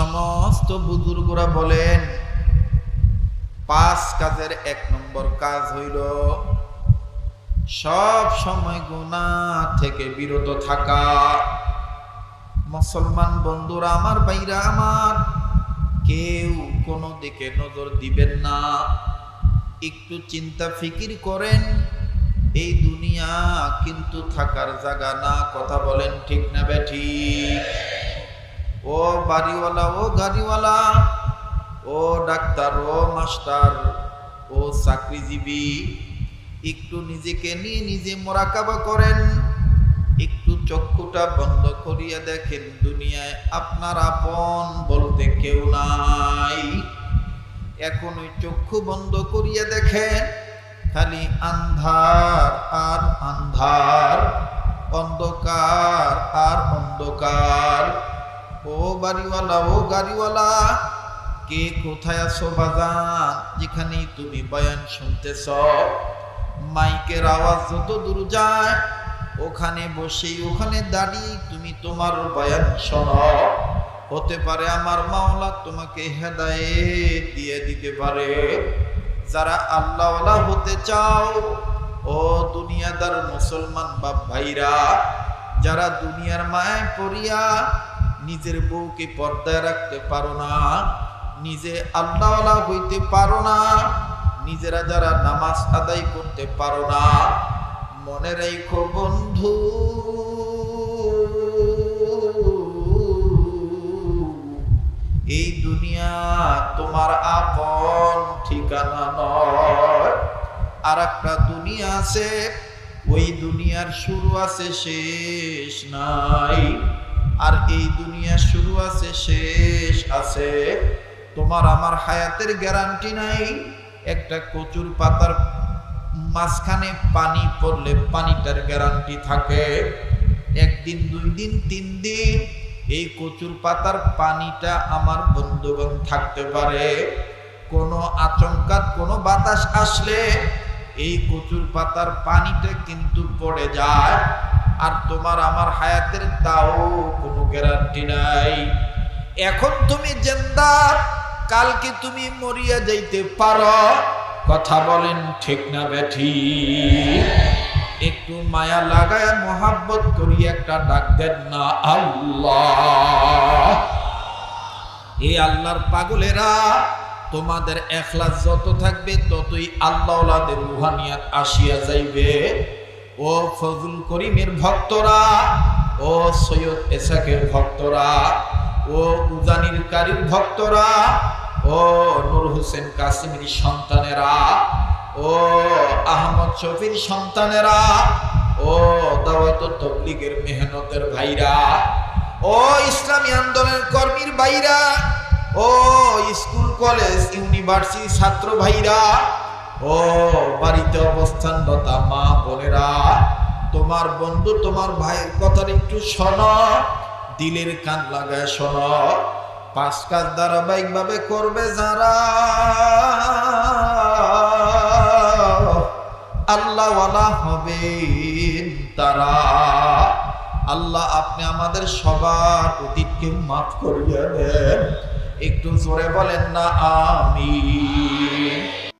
সমস্ত বুজুর্গরা বলেন, পাঁচ কাজের এক নম্বর কাজ হইল সব সময় গুণা থেকে বিরত থাকা। মুসলমান বন্ধুরা আমার বাইরা আমার, কেউ কোনো দিকে নজর দিবেন না। একটু চিন্তা ফিকির করেন, এই দুনিয়া কিন্তু থাকার জায়গা না, কথা বলেন ঠিক না বেঠি ও বাড়িওয়ালা, ও গাড়িওয়ালা, ও ডাক্তার, ও মাস্টার, ও চাকরিজীবী, একটু নিজেকে নিয়ে নিজে মোরাকাবা করেন, একটু চক্ষুটা বন্ধ করিয়া দেখেন, দুনিয়ায় আপনার আপন বলতে কেউ নাই। এখন ওই চক্ষু বন্ধ করিয়া দেখেন, খালি আন্ধার আর আন্ধার, অন্ধকার আর অন্ধকার। ও বাড়িওয়ালা, ও গাড়িওয়ালা, কে কোথায় আছো বাজান যেখানেই তুমি বয়ান শুনতেছ, মাইকের আওয়াজ যত দূর যায়, ওখানে বসেই, ওখানে দাঁড়িয়ে তুমি তোমার বয়ান শোনো। হতে পারে আমার মাওলা তোমাকে হেদায়ে দিয়ে দিতে পারে। যারা আল্লাহওয়ালা হতে চাও, ও দুনিয়াদার মুসলমান বা ভাইরা, যারা দুনিয়ার মায় পড়িয়া নিজের বউকে পর্দায় রাখতে পারো না, নিজে আল্লাহওয়ালা হইতে পারো না, নিজেরা যারা নামাজ আদায় করতে পারো না। মনে রেখো বন্ধু, এই দুনিয়া তোমার আপন ঠিকানা নয়। আর একটা দুনিয়া আছে, ওই দুনিয়ার শুরু আছে, শেষ নাই। আর এই দুনিয়া শুরু আছে, শেষ আছে। তোমার আমার হায়াতের গ্যারান্টি নাই। একটা কচুর পাতার মাঝখানে পানি পড়লে পানিটার গ্যারান্টি থাকে। একদিন, দুই দিন, তিন দিন এই কচুর পাতার পানিটা আমার বন্ধুগণ থাকতে পারে। কোনো আচমকাত কোনো বাতাস আসলে এই কচুর পাতার পানিটা কিন্তু পড়ে যায়। আর তোমার আমার হায়াতের তাও কোনো গ্যারান্টি নাই। এখন তুমি জেন্দার, কালকে তুমি মরিয়া যাইতে পারো। কথা বলেন ঠিক না বেঠি। একটু মায়া লাগায় মোহাব্বত করি, একটা ডাক দেন না আল্লাহ। এই আল্লাহর পাগলেরা, তোমাদের এখলাস যত থাকবে, ততই আল্লাহদের রুহানিয়াত আসিয়া যাইবে। ও ফজল করিমের ভক্তরা, ও সৈয়দ এসাকের ভক্তরা, ও উজানির কারির ভক্তরা, ও নূর হোসেন কাসিমের সন্তানেরা, ও আহমদ শফির সন্তানেরা, ও দাওয়াত তবলিগের মেহনতের ভাইরা, ও ইসলামী আন্দোলনের কর্মীর ভাইরা, ও স্কুল, কলেজ ইউনিভার্সিটি ছাত্র ভাইরা, ও বাড়িতে অবস্থানরত মা বোনেরা, তোমার বন্ধু তোমার ভাইয়ের কথার একটু শোন, দিলের কান লাগায় শোন, পাঁচ কাজ ধারাবাহিক ভাবে করবে যারা। আল্লাহওয়ালা হবে তারা। আল্লাহ আপনি আমাদের সবার অতীতকে মাফ করিয়া দেন একটু জোরে বলেন না আমি